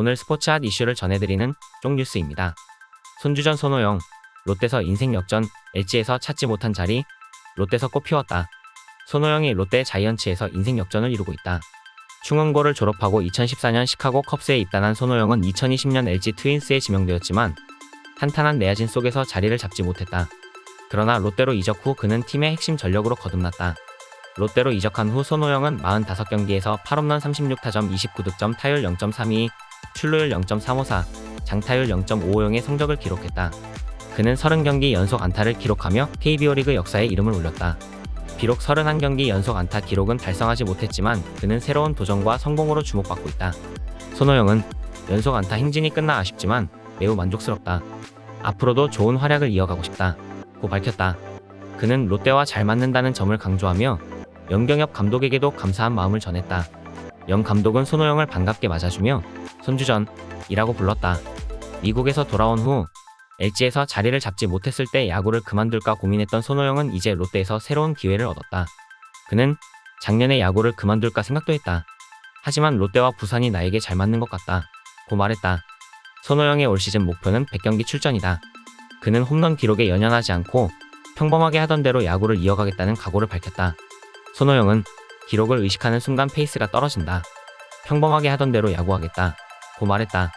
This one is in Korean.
오늘 스포츠 핫 이슈를 전해드리는 쪽뉴스입니다. 손주전 손호영, 롯데서 인생 역전, LG에서 찾지 못한 자리, 롯데서 꽃 피웠다. 손호영이 롯데 자이언츠에서 인생 역전을 이루고 있다. 충원고를 졸업하고 2014년 시카고 컵스에 입단한 손호영은 2020년 LG 트윈스에 지명되었지만 탄탄한 내야진 속에서 자리를 잡지 못했다. 그러나 롯데로 이적 후 그는 팀의 핵심 전력으로 거듭났다. 롯데로 이적한 후 손호영은 45경기에서 8홈런 36타점 29득점 타율 0.32, 출루율 0.354, 장타율 0.55의 성적을 기록했다. 그는 30경기 연속 안타를 기록하며 KBO 리그 역사에 이름을 올렸다. 비록 31경기 연속 안타 기록은 달성하지 못했지만 그는 새로운 도전과 성공으로 주목받고 있다. 손호영은 연속 안타 행진이 끝나 아쉽지만 매우 만족스럽다. 앞으로도 좋은 활약을 이어가고 싶다. 고 밝혔다. 그는 롯데와 잘 맞는다는 점을 강조하며 영경엽 감독에게도 감사한 마음을 전했다. 영 감독은 손호영을 반갑게 맞아주며 손주전이라고 불렀다. 미국에서 돌아온 후 LG에서 자리를 잡지 못했을 때 야구를 그만둘까 고민했던 손호영은 이제 롯데에서 새로운 기회를 얻었다. 그는 작년에 야구를 그만둘까 생각도 했다. 하지만 롯데와 부산이 나에게 잘 맞는 것 같다. 고 말했다. 손호영의 올 시즌 목표는 100경기 출전이다. 그는 홈런 기록에 연연하지 않고 평범하게 하던 대로 야구를 이어가겠다는 각오를 밝혔다. 손호영은 기록을 의식하는 순간 페이스가 떨어진다. 평범하게 하던 대로 야구하겠다. 고 말했다.